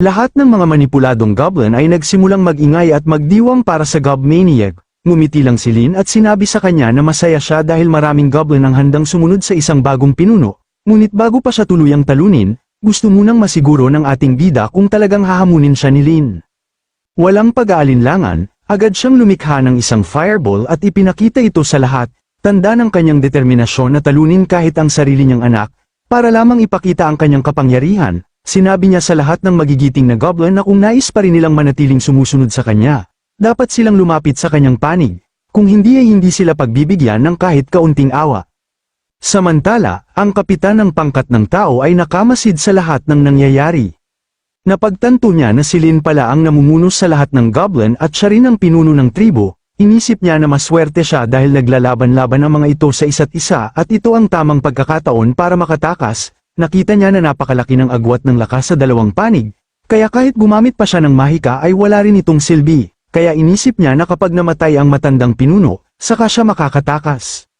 Lahat ng mga manipuladong goblin ay nagsimulang magingay at magdiwang para sa Gobmaniac. Ngumiti lang si Lin at sinabi sa kanya na masaya siya dahil maraming goblin ang handang sumunod sa isang bagong pinuno. Ngunit bago pa siya tuluyang talunin, gusto munang masiguro ng ating bida kung talagang hahamunin siya ni Lin. Walang pag-aalinlangan, agad siyang lumikha ng isang fireball at ipinakita ito sa lahat, tanda ng kanyang determinasyon na talunin kahit ang sarili niyang anak, para lamang ipakita ang kanyang kapangyarihan, sinabi niya sa lahat ng magigiting na goblin na kung nais pa rin nilang manatiling sumusunod sa kanya, dapat silang lumapit sa kanyang panig, kung hindi ay hindi sila pagbibigyan ng kahit kaunting awa. Samantala, ang kapitan ng pangkat ng tao ay nakamasid sa lahat ng nangyayari. Napagtanto niya na si Lin pala ang namumuno sa lahat ng goblin at siya rin ang pinuno ng tribo, inisip niya na maswerte siya dahil naglalaban-laban ang mga ito sa isa't isa at ito ang tamang pagkakataon para makatakas, nakita niya na napakalaki ng agwat ng lakas sa dalawang panig, kaya kahit gumamit pa siya ng mahika ay wala rin itong silbi, kaya inisip niya na kapag namatay ang matandang pinuno, saka siya makakatakas.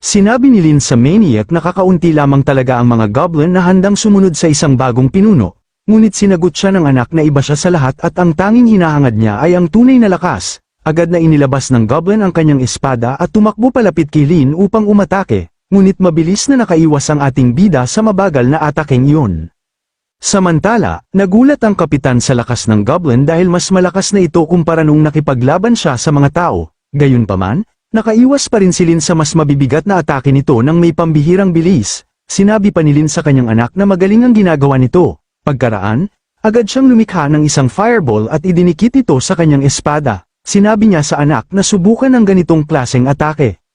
Sinabi ni Lin sa Maniac na kakaunti lamang talaga ang mga goblin na handang sumunod sa isang bagong pinuno, ngunit sinagot siya ng anak na iba siya sa lahat at ang tanging hinahangad niya ay ang tunay na lakas, agad na inilabas ng goblin ang kanyang espada at tumakbo palapit kay Lin upang umatake, ngunit mabilis na nakaiwas ang ating bida sa mabagal na atakeng iyon. Samantala, nagulat ang kapitan sa lakas ng goblin dahil mas malakas na ito kumpara nung nakipaglaban siya sa mga tao, gayunpaman, nakaiwas pa rin si Lin sa mas mabibigat na atake nito ng may pambihirang bilis, sinabi pa ni Lin sa kanyang anak na magaling ang ginagawa nito, pagkaraan, agad siyang lumikha ng isang fireball at idinikit ito sa kanyang espada, sinabi niya sa anak na subukan ang ganitong klaseng atake.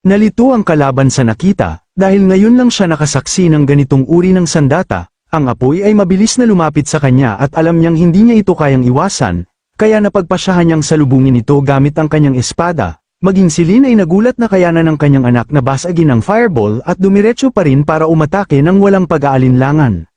Nalito ang kalaban sa nakita, dahil ngayon lang siya nakasaksi ng ganitong uri ng sandata, ang apoy ay mabilis na lumapit sa kanya at alam niyang hindi niya ito kayang iwasan, kaya napagpasyahan niyang salubungin ito gamit ang kanyang espada, maging si ay nagulat na kayanan ng kanyang anak na basagin ng fireball at dumiretso pa rin para umatake ng walang pag-aalinlangan.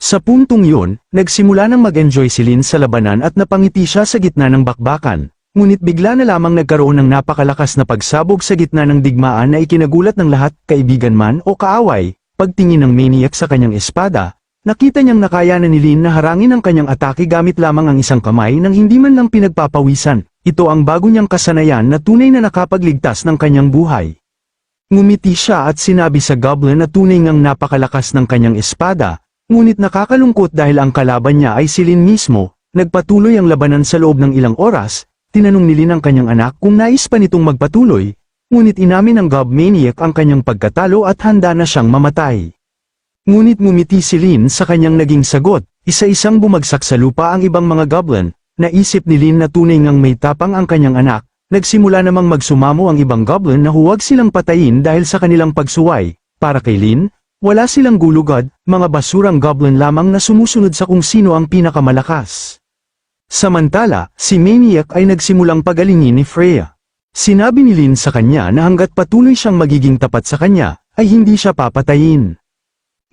Sa puntong yun, nagsimula nang mag-enjoy si Lin sa labanan at napangiti siya sa gitna ng bakbakan, ngunit bigla na lamang nagkaroon ng napakalakas na pagsabog sa gitna ng digmaan na ikinagulat ng lahat, kaibigan man o kaaway, pagtingin ng maniac sa kanyang espada, Nakita niyang nakayanan ni Lin na harangin ang kanyang atake gamit lamang ang isang kamay nang hindi man lang pinagpapawisan. Ito ang bago niyang kasanayan na tunay na nakapagligtas ng kanyang buhay. Ngumiti siya at sinabi sa goblin na tunay ngang napakalakas ng kanyang espada, ngunit nakakalungkot dahil ang kalaban niya ay si Lin mismo, nagpatuloy ang labanan sa loob ng ilang oras, tinanong ni Lin ang kanyang anak kung nais pa nitong magpatuloy, ngunit inamin ng Gobmaniac ang kanyang pagkatalo at handa na siyang mamatay. Ngunit ngumiti si Lin sa kanyang naging sagot, isa-isang bumagsak sa lupa ang ibang mga goblin, naisip ni Lin na tunay ngang may tapang ang kanyang anak, nagsimula namang magsumamo ang ibang goblin na huwag silang patayin dahil sa kanilang pagsuway, para kay Lin, wala silang gulugad, mga basurang goblin lamang na sumusunod sa kung sino ang pinakamalakas. Samantala, si Maniac ay nagsimulang pagalingin ni Freya. Sinabi ni Lin sa kanya na hanggat patuloy siyang magiging tapat sa kanya, ay hindi siya papatayin.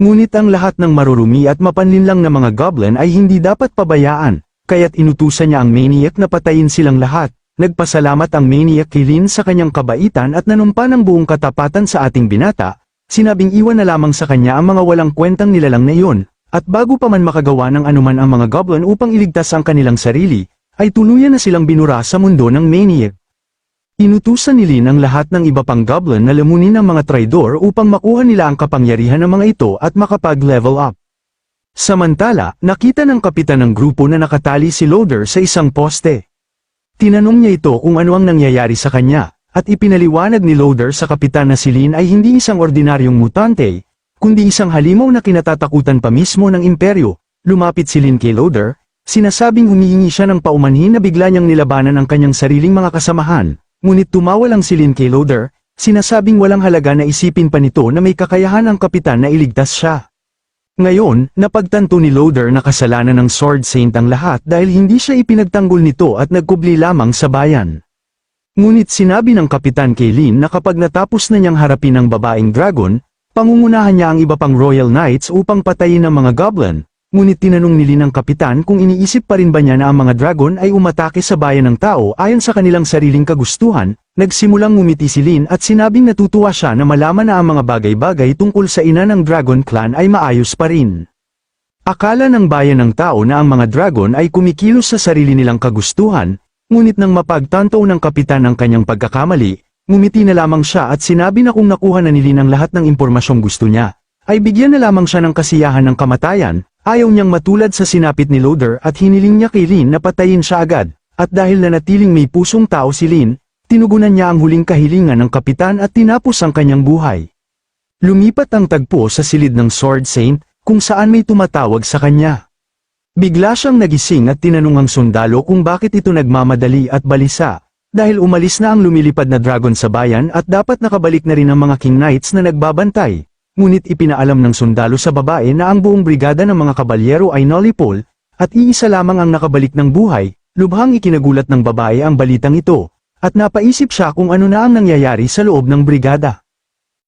Ngunit ang lahat ng marurumi at mapanlinlang na mga goblin ay hindi dapat pabayaan, kaya't inutusan niya ang maniac na patayin silang lahat. Nagpasalamat ang maniac kay Lin sa kanyang kabaitan at nanumpa ng buong katapatan sa ating binata, sinabing iwan na lamang sa kanya ang mga walang kwentang nilalang na iyon, at bago pa man makagawa ng anuman ang mga goblin upang iligtas ang kanilang sarili, ay tuluyan na silang binura sa mundo ng maniac. Inutusan ni Lin ang lahat ng iba pang goblin na lamunin ang mga traidor upang makuha nila ang kapangyarihan ng mga ito at makapag-level up. Samantala, nakita ng kapitan ng grupo na nakatali si Loader sa isang poste. Tinanong niya ito kung ano ang nangyayari sa kanya, at ipinaliwanag ni Loader sa kapitan na si Lin ay hindi isang ordinaryong mutante, kundi isang halimaw na kinatatakutan pa mismo ng imperyo. Lumapit si Lin kay Loader, sinasabing humihingi siya ng paumanhin na bigla niyang nilabanan ang kanyang sariling mga kasamahan, Ngunit tumawa lang si Lin kay Loader, sinasabing walang halaga na isipin pa nito na may kakayahan ang kapitan na iligtas siya. Ngayon, napagtanto ni Loader na kasalanan ng Sword Saint ang lahat dahil hindi siya ipinagtanggol nito at nagkubli lamang sa bayan. Ngunit sinabi ng kapitan kay Lin na kapag natapos na niyang harapin ang babaeng dragon, pangungunahan niya ang iba pang Royal Knights upang patayin ang mga goblin, ngunit tinanong ni Lin ang kapitan kung iniisip pa rin ba niya na ang mga dragon ay umatake sa bayan ng tao ayon sa kanilang sariling kagustuhan, nagsimulang ngumiti si Lin at sinabing natutuwa siya na malaman na ang mga bagay-bagay tungkol sa ina ng Dragon Clan ay maayos pa rin. Akala ng bayan ng tao na ang mga dragon ay kumikilos sa sarili nilang kagustuhan, ngunit nang mapagtanto ng kapitan ang kanyang pagkakamali, ngumiti na lamang siya at sinabi na kung nakuha na ni ang lahat ng impormasyong gusto niya, ay bigyan na lamang siya ng kasiyahan ng kamatayan, ayaw niyang matulad sa sinapit ni Loader at hiniling niya kay Lin na patayin siya agad, at dahil nanatiling may pusong tao si Lin, tinugunan niya ang huling kahilingan ng kapitan at tinapos ang kanyang buhay. Lumipat ang tagpo sa silid ng Sword Saint, kung saan may tumatawag sa kanya. Bigla siyang nagising at tinanong ang sundalo kung bakit ito nagmamadali at balisa, dahil umalis na ang lumilipad na dragon sa bayan at dapat nakabalik na rin ang mga King Knights na nagbabantay. Ngunit ipinaalam ng sundalo sa babae na ang buong brigada ng mga kabalyero ay nolipol, at iisa lamang ang nakabalik ng buhay, lubhang ikinagulat ng babae ang balitang ito, at napaisip siya kung ano na ang nangyayari sa loob ng brigada.